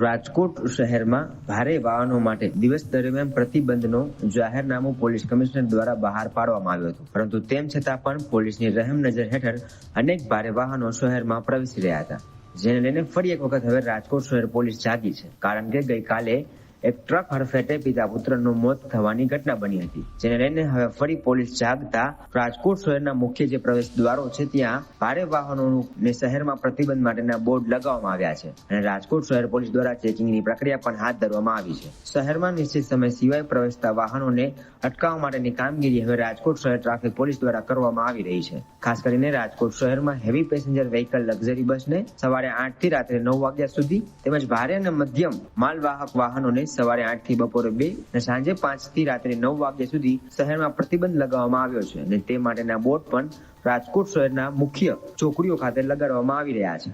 રાજકોટ શહેરમાં ભારે વાહનો માટે દિવસ દરમિયાન પ્રતિબંધનો જાહેરનામું પોલીસ કમિશનર દ્વારા બહાર પાડવામાં આવ્યો હતો. પરંતુ તેમ છતાં પણ પોલીસની રહેમ નજર હેઠળ અનેક ભારે વાહનો શહેરમાં પ્રવેશી રહ્યા હતા. જેને લઈને ફરી એક વખત હવે રાજકોટ શહેર પોલીસ જાગી છે. કારણ કે ગઈકાલે એક ટ્રક હડફેટે પિતા પુત્રનું મોત થવાની ઘટના બની હતી, જેને લઈને હવે ફરી પોલીસ જાગતા રાજકોટ શહેરના મુખ્ય જે પ્રવેશ દ્વારો છે, ત્યાં ભારે વાહનોનું શહેરમાં પ્રતિબંધ માટેના બોર્ડ લગાવવામાં આવ્યા છે અને રાજકોટ શહેર પોલીસ દ્વારા ચેકિંગની પ્રક્રિયા પણ હાથ ધરવામાં આવી છે. શહેરમાં નિશ્ચિત સમય સિવાય પ્રવેશતા વાહનોને અટકાવવા માટેની કામગીરી હવે રાજકોટ શહેર ટ્રાફિક પોલીસ દ્વારા કરવામાં આવી રહી છે. ખાસ કરીને રાજકોટ શહેરમાં હેવી પેસેન્જર વ્હીકલ લક્ઝરી બસને સવારે આઠથી રાત્રે નવ વાગ્યા સુધી તેમજ ભારે અને મધ્યમ માલવાહક વાહનોને સવારે આઠથી બપોરે બે અને સાંજે પાંચથી રાત્રે નવ વાગ્યા સુધી શહેરમાં પ્રતિબંધ લગાવવામાં આવ્યો છે અને તે માટેના બોર્ડ પણ રાજકોટ શહેરના મુખ્ય ચોકડીઓ ખાતે લગાડવામાં આવી રહ્યા છે.